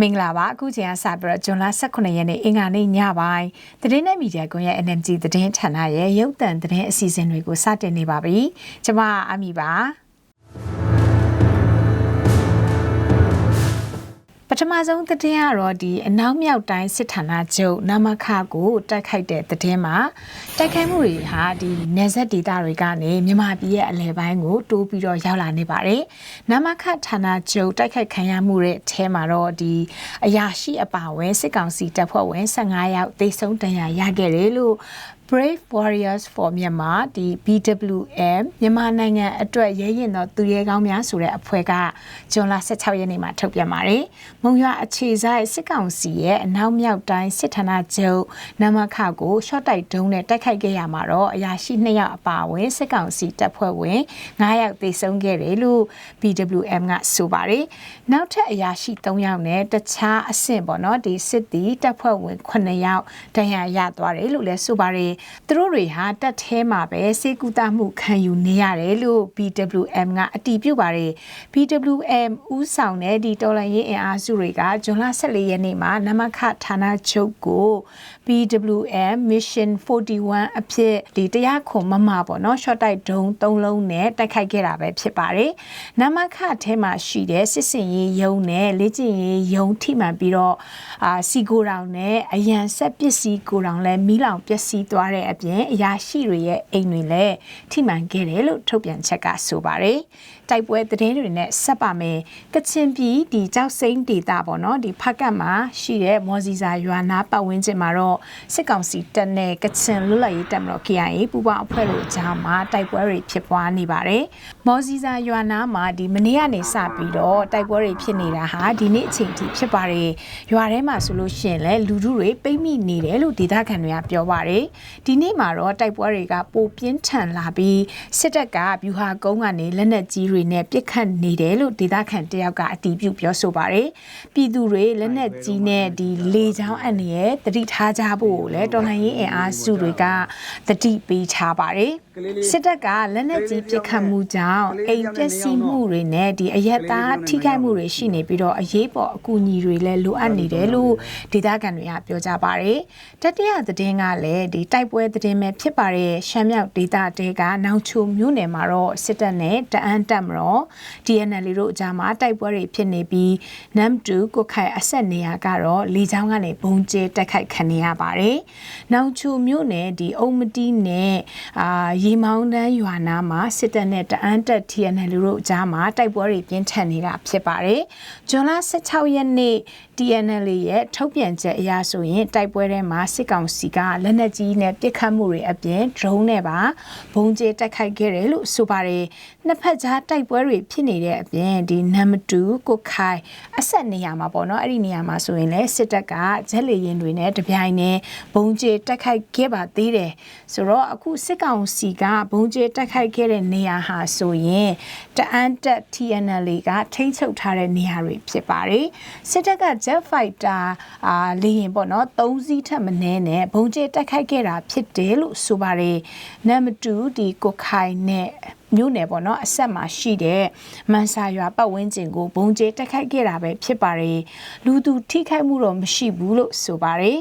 မင်္ဂလာပါအခုချိန်ကစပြီးတော့ဇွန်လ18ရက်နေ့အင်္ဂါနေ့ညပိုင်းသတင်းနဲ့မီဒီယာကွန်ရဲ့ NMG သတင်းဌာနရဲ့ရုပ်သံသတင်းအစီအစဉ်တွေကိုစတင်နေပါပြီကျွန်မအမီပါ ထမဆုံးသတင်းကတော့ဒီအနောက်မြောက်တိုင်းစစ်ဌာနချုပ်နမခကိုတိုက်ခိုက်တဲ့သတင်းမှာတိုက်ခိုက်မှုတွေဟာဒီနေဆက်ဒေသတွေကနေမြန်မာပြည်ရဲ့အလဲပိုင်းကိုတိုးပြီးတော့ရောက်လာနေပါတယ်။နမခဌာနချုပ်တိုက်ခိုက်ခံရမှုတဲ့အဲမှာတော့ဒီအရာရှိအပါအဝင်စစ်ကောင်စီတပ်ဖွဲ့ဝင်15ယောက်သေဆုံးဒဏ်ရာရခဲ့တယ်လို့ Brave Warriors for Myanmar ဒီ BWM မြန်မာနိုင်ငံအတွက်ရဲရင်သောသူရဲကောင်းများဆိုတဲ့အဖွဲ့ကဇွန်လ16ရက်နေ့မှာထုတ်ပြန်ပါတယ်။မုံရွာအခြေဆိုင်စစ်ကောင်စီရဲ့အနောက်မြောက်တိုင်းစစ်ဌာနချုပ်နမခကိုရှော့တိုက်တုံးနဲ့တိုက်ခိုက်ခဲ့ရမှာတော့အရာရှိ2ယောက်အပါအဝင်စစ်ကောင်စီတပ်ဖွဲ့ဝင်9ယောက်သေဆုံးခဲ့တယ်လို့ BWM ကဆိုပါတယ်။နောက်ထပ်အရာရှိ3ယောက်နဲ့တခြားအဆင့်ပေါ့နော်ဒီစစ်တီတပ်ဖွဲ့ဝင်9ယောက်ဒဏ်ရာရသွားတယ်လို့လည်းဆိုပါတယ်သူတို့တွေဟာတက်ထဲမှာပဲစေကူတာမှုခံယူနေရတယ်လို့ BWM ကအတည်ပြုပါတယ် BWM ဥဆောင်တဲ့ဒီတော်လှန်ရေးအင်အားစုတွေကဇွန်လ14ရက်နေ့မှာနမခဌာနချုပ်ကို BWM Mission 41အဖြစ်ဒီတရားခွန်မမပေါ့နော် short တိုက်ဒုံ၃လုံးနဲ့တိုက်ခိုက်ခဲ့တာပဲဖြစ်ပါတယ်နမခထဲမှာရှိတဲ့စစ်စင်ရေးယုံနဲ့လေ့ကျင့်ရေးယုံထိမှန်ပြီးတော့အာစီကိုတောင်နဲ့အရန်ဆက်ပစ္စည်းကိုတောင်လည်းမီးလောင်ပျက်စီးသွားတဲ့အပြင်အရာရှိတွေရဲ့အိမ်တွေလည်းထိမှန်ခဲ့တယ်လို့ထုတ်ပြန်ချက်ကဆိုပါတယ်တိုက်ပွဲသတင်းတွေနဲ့ဆက်ပါမယ်ကချင်ပြည်ဒီကြောက်စိမ့်ဒေတာပေါ့နော်ဒီဖက်ကတ်မှာရှိတဲ့မော်စီစာရွာနာပတ်ဝန်းကျင်မှာတော့စစ်ကောင်စီတပ်နဲ့ကချင်လွတ်လပ်ရေးတပ်မတော် KIA ပူးပေါင်းအဖွဲ့တို့အကြားမှာတိုက်ပွဲတွေဖြစ်ပွားနေပါတယ် မော်စီစာရွာနာမှာဒီမနေ့ကနေစပြီးတော့တိုက်ပွဲတွေဖြစ်နေတာဟာဒီနေ့အချိန်ထိဖြစ်ပါတယ်ရွာထဲမှာဆိုလို့ရှိရင်လည်းလူထုတွေပိတ်မိနေတယ်လို့ဒေသခံတွေကပြောပါတယ်ဒီနေ့မှာတော့တိုက်ပွဲတွေကပိုပြင်းထန်လာပြီးစစ်တပ်ကဗျူဟာကုန်းကနေလက်နက်ကြီးတွေနဲ့ပစ်ခတ်နေတယ်လို့ဒေသခံတယောက်ကအတည်ပြုပြောဆိုပါတယ်ပြည်သူတွေလက်နက်ကြီးနဲ့ဒီလေချောင်းအန်ရဲ့တတိထားကြဖို့လည်းတော်လှန်ရေးအင်အားစုတွေကတတိပေးထားပါတယ် စစ်တပ်ကလက်နက်ကြီးပစ်ခတ်မှုကြောင့်အိမ်ပျက်စီးမှုတွေနဲ့ဒီအရက်သားထိခိုက်မှုတွေရှိနေပြီးတော့အရေးပေါ်အကူအညီတွေလည်းလိုအပ်နေတယ်လို့ဒေသခံတွေကပြောကြပါတယ်တတိယသတင်းကလည်းဒီတိုက်ပွဲသတင်းပဲဖြစ်ပါတယ်ရှမ်းမြောက်ဒေသတဲကနောင်ချိုမြို့နယ်မှာတော့စစ်တပ်နဲ့တအန်းတပ်မတော် DNL တို့အကြားမှာတိုက်ပွဲတွေဖြစ်နေပြီးနမ်တူကိုခိုင်အဆက်နေရကတော့လေချောင်းကနေဘုံကျဲတိုက်ခိုက်ခံနေရပါတယ်နောင်ချိုမြို့နယ်ဒီအုံမတီးနဲ့အာရေမောင်းတန်းရွာနာမှာစစ်တပ်နဲ့တအန်းတပ် TNL တို့အကြားမှာတိုက်ပွဲတွေပြင်းထန်နေတာဖြစ်ပါတယ်။ဇွန်လ16ရက်နေ့ TNL ရဲ့ထုတ်ပြန်ချက်အရဆိုရင်တိုက်ပွဲထဲမှာစစ်ကောင်စီကလက်နက်ကြီးနဲ့ပစ်ခတ်မှုတွေအပြင် drone နဲ့ပါဘုံကျဲတိုက်ခိုက်ခဲ့တယ်လို့ဆိုပါတယ်။နှစ်ဖက်ကြားတိုက်ပွဲတွေဖြစ်နေတဲ့အပြင်ဒီနမ်တူကိုခိုင်အဆက်နေရာမှာပေါ့နော်အဲ့ဒီနေရာမှာဆိုရင်လည်းစစ်တပ်ကဂျက်လေရင်တွေနဲ့တပြိုင်နက်ဘုံကျဲတိုက်ခိုက်ခဲ့ပါသေးတယ်။ဆိုတော့အခုစစ်ကောင်စီကဘုံကျဲတိုက်ခိုက်ခဲ့တဲ့နေရာဟာဆိုရင်တအန်တက် TNL ကထိမ့်ချုပ်ထားတဲ့နေရာတွေဖြစ်ပါတယ်။စစ်တပ်က Jet Fighter အာလေရင်ပေါ့နော်၃စီးထက်မနည်းနဲ့ဘုံကျဲတိုက်ခိုက်ခဲ့တာဖြစ်တယ်လို့ဆိုပါတယ်နံပါတ်2ဒီကိုခိုင်နဲ့မြို့နယ်ပေါ့နော်အဆက်မှာရှိတဲ့မန်ဆာရွာပတ်ဝန်းကျင်ကိုဘုံကျဲတိုက်ခိုက်ခဲ့တာပဲဖြစ်ပါတယ်လူသူထိခိုက်မှုတော့မရှိဘူးလို့ဆိုပါတယ်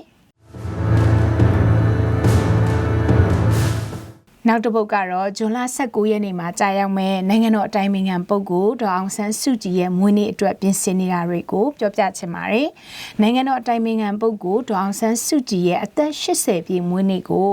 နောက်တစ်ပုတ်ကတော့ဇွန်လ19ရက်နေ့မှာကြာရောက်မဲ့နိုင်ငံတော်အတိုင်ပင်ခံပုဂ္ဂိုလ်ဒေါအောင်ဆန်းစုကြည်ရဲ့မွေးနေ့အတွက်ပြင်ဆင်နေတာတွေကိုပြောပြချင်ပါတယ်။နိုင်ငံတော်အတိုင်ပင်ခံပုဂ္ဂိုလ်ဒေါအောင်ဆန်းစုကြည်ရဲ့အသက်80ပြည့်မွေးနေ့ကို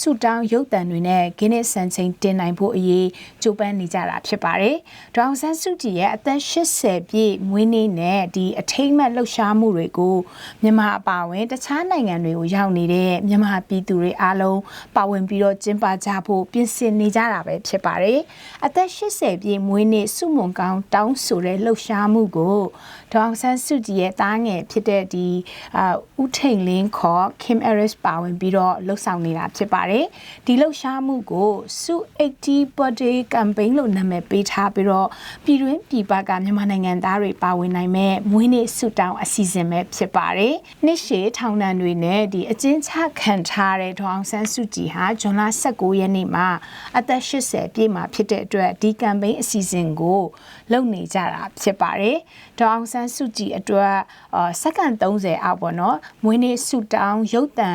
ဆုတောင်းရုပ်သံတွေနဲ့ဂင်းနစ်စံချိန်တင်နိုင်ဖို့အရေးကြိုးပမ်းနေကြတာဖြစ်ပါတယ်။ဒေါအောင်ဆန်းစုကြည်ရဲ့အသက်80ပြည့်မွေးနေ့နဲ့ဒီအထိမ့်မဲ့လှုပ်ရှားမှုတွေကိုမြန်မာအပါအဝင်တခြားနိုင်ငံတွေကိုရောက်နေတဲ့မြန်မာပြည်သူတွေအားလုံးပါဝင်ပြီးတော့ကျင်းပကြဖို့ဖို့ပြင်ဆင်နေကြတာပဲဖြစ်ပါတယ်။အသက်80ပြည့်မွေးနေ့စုမွန်ကောင်းတောင်းဆိုတဲ့လှုပ်ရှားမှုကိုဒေါအောင်ဆန်းစုကြည်ရဲ့တားငယ်ဖြစ်တဲ့ဒီအာဦးထိန်လင်းခေါ် Kim Harris ပါဝင်ပြီးတော့လှုပ်ဆောင်နေတာဖြစ်ပါတယ်။ဒီလှုပ်ရှားမှုကိုစု80 birthday campaign လို့နာမည်ပေးထားပြီးတော့ပြည်တွင်းပြည်ပကမြန်မာနိုင်ငံသားတွေပါဝင်နိုင်မဲ့မွေးနေ့ဆုတောင်းအစီအစဉ်ပဲဖြစ်ပါတယ်။နှစ်ရှည်ထောင်ဒဏ်တွေနဲ့ဒီအကျဉ်းချခံထားတဲ့ဒေါအောင်ဆန်းစုကြည်ဟာဇွန်လ19ရက်နေ့နေ့မှာအသက်80ပြည့်မှာဖြစ်တဲ့အတွက်ဒီကမ်ပိန်းအစီအစဉ်ကိုလုပ်နေကြတာဖြစ်ပါတယ်။ဒေါအောင်ဆန်းစုကြည်အတွက်အာစက္ကန့်30အောက်ပေါ့နော်မွေးနေ့ဆုတောင်းရုပ်တံ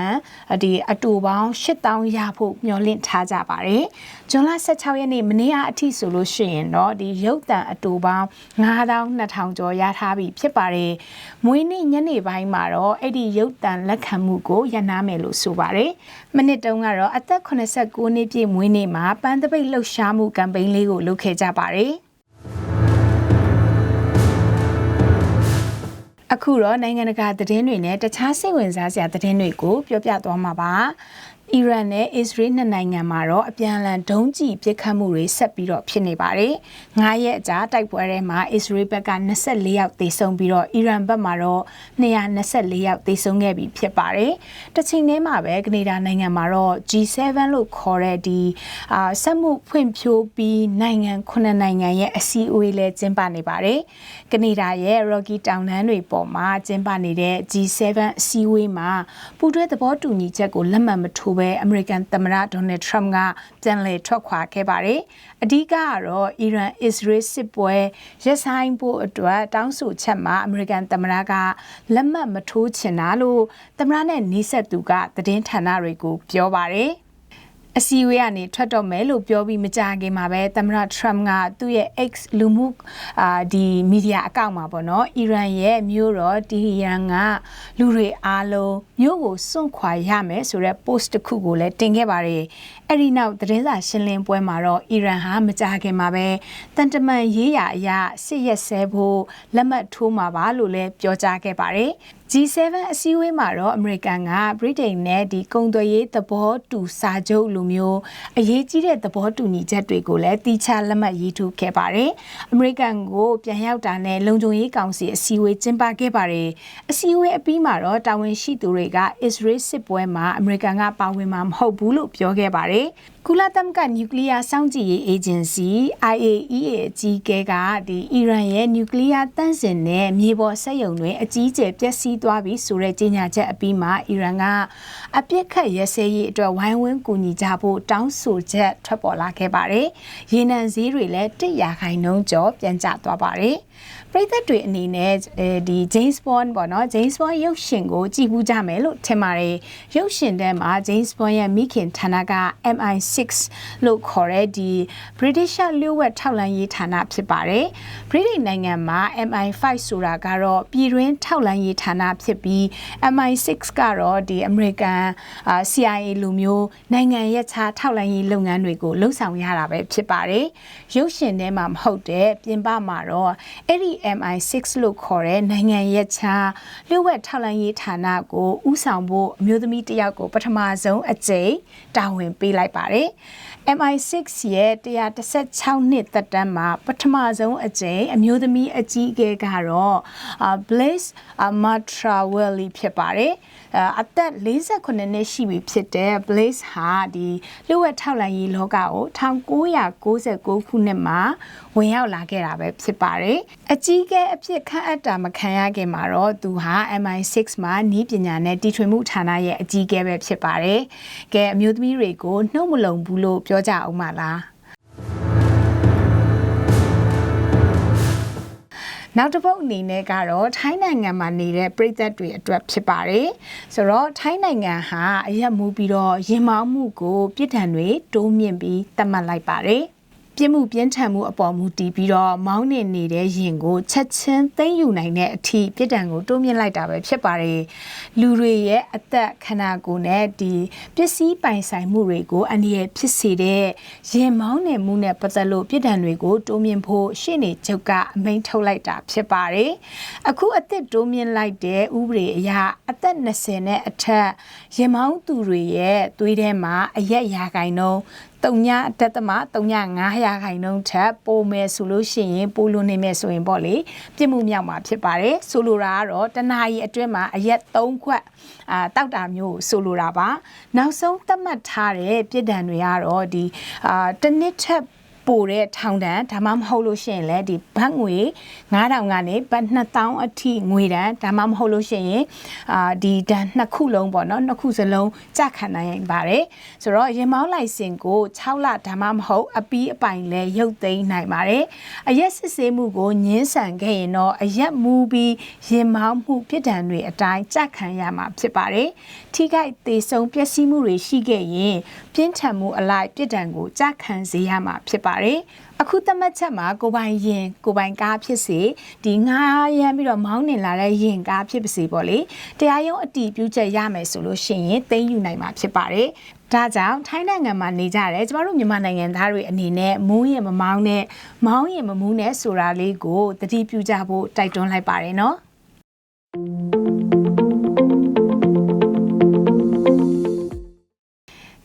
ဒီအတူပေါင်း8000ရဖို့မျှော်လင့်ထားကြပါတယ်။ဇွန်လ16ရက်နေ့မနေ့ကအထိဆိုလို့ရှိရင်တော့ဒီရုပ်တံအတူပေါင်း9200ကျော်ရထားပြီဖြစ်ပါတယ်။မွေးနေ့ညနေပိုင်းမှာတော့အဲ့ဒီရုပ်တံလက်ခံမှုကိုရနာမယ်လို့ဆိုပါတယ်။မနစ်တုန်းကတော့အသက်89နှစ်ပြည့်မွေးနေ့မှာပန်းတပိတ်လှုပ်ရှားမှုကမ်ပိန်းလေးကိုလုပ်ခဲ့ကြပါတယ်။အခုတော့နိုင်ငံတကာသတင်းတွေနဲ့တခြားစိတ်ဝင်စားစရာသတင်းတွေကိုပြောပြသွားမှာပါ အီရန်နဲ့အစ္စရေးနှစ်နိုင်ငံမှာတော့အပြန်အလှန်ဒုံးကျည်ပစ်ခတ်မှုတွေဆက်ပြီးတော့ဖြစ်နေပါတယ်။9ရက်အကြာတိုက်ပွဲထဲမှာအစ္စရေးဘက်က24ယောက်သေဆုံးပြီးတော့အီရန်ဘက်မှာတော့224ယောက်သေဆုံးခဲ့ပြီဖြစ်ပါတယ်။တစ်ချိန်တည်းမှာပဲကနေဒါနိုင်ငံမှာတော့ G7 လို့ခေါ်တဲ့ဒီအာစက်မှုဖွံ့ဖြိုးပြီးနိုင်ငံ9နိုင်ငံရဲ့အစည်းအဝေးလဲကျင်းပနေပါတယ်။ကနေဒါရဲ့ Rocky တောင်တန်းတွေပေါ်မှာကျင်းပနေတဲ့ G7 အစည်းအဝေးမှာပူးတွဲသဘောတူညီချက်ကိုလက်မှတ်မထိုးပဲအမေရိကန်သမ္မတဒေါ်နယ်ထရမ့်ကပြန်လည်ထွက်ခွာခဲ့ပါတယ်။အဓိကကတော့အီရန်အစ္စရေးစစ်ပွဲရပ်ဆိုင်ဖို့အတွက်တောင်းဆိုချက်မှာအမေရိကန်သမ္မတကလက်မှတ်မထိုးချင်တာလို့သမ္မတနဲ့နှိဆက်သူကသတင်းဌာနတွေကိုပြောပါတယ်။ အစည်းအဝေးကနေထွက်တော့မယ်လို့ပြောပြီးမကြခင်မှာပဲသမ္မတ Trump ကသူ့ရဲ့ X လူမှုအာဒီမီဒီယာအကောင့်မှာပေါ့နော်အီရန်ရဲ့မြို့တော်တီဟီရန်ကလူတွေအားလုံးမြို့ကိုစွန့်ခွာရမယ်ဆိုတဲ့ post တစ်ခုကိုလည်းတင်ခဲ့ပါတယ်အဲ့ဒီနောက်သတင်းစာရှင်းလင်းပွဲမှာတော့အီရန်ဟာမကြခင်မှာပဲတန်တမန်ရေးရာအရာစစ်ရက်ဆဲဖို့လက်မှတ်ထိုးမှာပါလို့လည်းပြောကြားခဲ့ပါတယ်။ G7 အစည်းအဝေးမှာတော့အမေရိကန်ကဗြိတိန်နဲ့ဒီကုန်သွယ်ရေးသဘောတူစာချုပ်လိုမျိုးအရေးကြီးတဲ့သဘောတူညီချက်တွေကိုလည်းတီချလက်မှတ်ရေးထိုးခဲ့ပါတယ်။အမေရိကန်ကိုပြန်ရောက်တာနဲ့လုံခြုံရေးကောင်စီအစည်းအဝေးကျင်းပခဲ့ပါတယ်။အစည်းအဝေးအပြီးမှာတော့တာဝန်ရှိသူတွေကအစ္စရေးစစ်ပွဲမှာအမေရိကန်ကပါဝင်မှာမဟုတ်ဘူးလို့ပြောခဲ့ပါတယ်။ကုလသမဂ္ဂနျူကလ িয়ার စောင့်ကြည့်ရေးအေဂျင်စီ IAEA အကြီးအကဲကဒီအီရန်ရဲ့နျူကလ িয়ার တန့်စင်တဲ့မြေပေါ်စက်ရုံတွေအကြီးအကျယ်ပျက်စီး သွားပြီဆိုတဲ့ကြေညာချက်အပြီးမှာအီရန်ကအပြစ်ခတ်ရဲစဲရေးအတွက်ဝိုင်းဝန်းကူညီကြဖို့တောင်းဆိုချက်ထွက်ပေါ်လာခဲ့ပါတယ်။ရေနံဈေးတွေလည်းတစ်ရာခိုင်နှုန်းကျော်ပြန်ကျသွားပါတယ်။ ပရိသတ်တွေအနေနဲ့ဒီ James Bond ပေါ့နော် James Bond ရုပ်ရှင်ကိုကြည့်ဘူးကြမယ်လို့ထင်ပါတယ်ရုပ်ရှင်ထဲမှာ James Bond ရဲ့မိခင်ဌာနက MI6 လို့ခေါ်တဲ့ဒီ British လျှို့ဝှက်ထောက်လှမ်းရေးဌာနဖြစ်ပါတယ်ဗြိတိန်နိုင်ငံမှာ MI5 ဆိုတာကတော့ပြည်တွင်းထောက်လှမ်းရေးဌာနဖြစ်ပြီး MI6 ကတော့ဒီ American CIA လိုမျိုးနိုင်ငံရဲ့ခြားထောက်လှမ်းရေးလုပ်ငန်းတွေကိုလှုပ်ဆောင်ရတာပဲဖြစ်ပါတယ်ရုပ်ရှင်ထဲမှာမဟုတ်တဲ့ပြင်ပမှာတော့အဲ့ဒီ MI6 လို့ခေါ်တဲ့နိုင်ငံရဲ့ခြားလျှို့ဝှက်ထောက်လှမ်းရေးဌာနကိုဥဆောင်ဖို့အမျိုးသမီးတယောက်ကိုပထမဆုံးအကြိမ်တာဝန်ပေးလိုက်ပါတယ်။ MI6 ရဲ့116နှစ်သက်တမ်းမှာပထမဆုံးအကြိမ်အမျိုးသမီးအကြီးအကဲကတော့ Blaise Matrawalli ဖြစ်ပါတယ်အသက်48နှစ်ရှိပြီဖြစ်တဲ့ Blaise ဟာဒီလျှို့ဝှက်ထောက်လှမ်းရေးလောကကို1996ခုနှစ်မှာဝင်ရောက်လာခဲ့တာပဲဖြစ်ပါတယ်အကြီးအကဲအဖြစ်ခန့်အပ်တာမခံရခင်မှာတော့သူဟာ MI6 မှာနီးပညာနဲ့တီထွင်မှုဌာနရဲ့အကြီးအကဲပဲဖြစ်ပါတယ်ကဲအမျိုးသမီးတွေကိုနှုတ်မလုံဘူးလို့ပြောကြအောင်ပါလား နောက်တစ်ပုတ်အနေနဲ့ကတော့ထိုင်းနိုင်ငံမှာနေတဲ့ပြည်သက်တွေအတွက်ဖြစ်ပါတယ်ဆိုတော့ထိုင်းနိုင်ငံဟာအရက်မူပြီးတော့ရင်မောင်းမှုကိုပြည်ထန်တွေတိုးမြင့်ပြီးသတ်မှတ်လိုက်ပါတယ် ပြစ်မှုပြင်းထန်မှုအပေါ်မူတည်ပြီးတော့မောင်းနေနေတဲ့ရင်ကိုချက်ချင်းသိမ့်ယူနိုင်တဲ့အထိပြစ်ဒဏ်ကိုတိုးမြင့်လိုက်တာပဲဖြစ်ပါတယ်လူတွေရဲ့အသက်ခန္ဓာကိုယ်နဲ့ဒီပစ္စည်းပိုင်ဆိုင်မှုတွေကိုအန္တရာယ်ဖြစ်စေတဲ့ရင်မောင်းနေမှုနဲ့ပတ်သက်လို့ပြစ်ဒဏ်တွေကိုတိုးမြင့်ဖို့ရှေ့နေချုပ်ကအမိန့်ထုတ်လိုက်တာဖြစ်ပါတယ်အခုအသက်တိုးမြင့်လိုက်တဲ့ဥပဒေအရအသက်20နဲ့အထက်ရင်မောင်းသူတွေရဲ့သွေးထဲမှာအရက်ရာခိုင်နှုန်း 3ညအတက်သမ3ည9ရာခိုင်နှုန်းထက်ပိုမယ်ဆိုလို့ရှိရင်ပိုလွန်နေမယ်ဆိုရင်ပေါ့လေပြစ်မှုမြောက်မှာဖြစ်ပါတယ်ဆိုလိုတာကတော့တနာရီအတွင်းမှာအရက်3ခွက်အာတောက်တာမျိုးဆိုလိုတာပါနောက်ဆုံးသတ်မှတ်ထားတဲ့ပြစ်ဒဏ်တွေကတော့ဒီအာတစ်နှစ်ထက် ပပိုတဲ့ထောင်ဒဏ်ဒါမှမဟုတ်လို့ရှိရင်လည်းဒီဘတ်ငွေ9000ကနေဘတ်2000အထိငွေဒဏ်ဒါမှမဟုတ်လို့ရှိရင်အာဒီဒဏ်နှစ်ခုလုံးပေါ့နော်နှစ်ခုစလုံးကြခံနိုင်ပါတယ်ဆိုတော့ရင်မောင်းလိုက်စင်ကို6လဒါမှမဟုတ်အပီးအပိုင်လဲရုပ်သိမ်းနိုင်ပါတယ်အရက်စစ်ဆေးမှုကိုညှင်းဆန်ခဲ့ရင်တော့အရက်မူပြီးရင်မောင်းမှုပြစ်ဒဏ်တွေအတိုင်းကြခံရမှာဖြစ်ပါတယ်ထိခိုက်သေးဆုံးပျက်စီးမှုတွေရှိခဲ့ရင်ပြင်းထန်မှုအလိုက်ပြစ်ဒဏ်ကိုကြခံစေရမှာဖြစ်ပါတယ်အခုသတ်မှတ်ချက်မှာကိုပိုင်ရင်ကိုပိုင်ကားဖြစ်စေဒီငားရမ်းပြီးတော့မောင်းနေလာတဲ့ရင်ကားဖြစ်ပါစေပေါ့လေတရားရုံးအတီးပြုချက်ရမယ်ဆိုလို့ရှိရင်သိမ်းယူနိုင်မှာဖြစ်ပါတယ်ဒါကြောင့်ထိုင်းနိုင်ငံမှာနေကြတယ်ကျမတို့မြန်မာနိုင်ငံသားတွေအနေနဲ့မူးရင်မမောင်းနဲ့မောင်းရင်မမူးနဲ့ဆိုတာလေးကိုသတိပြုကြဖို့တိုက်တွန်းလိုက်ပါတယ်နော်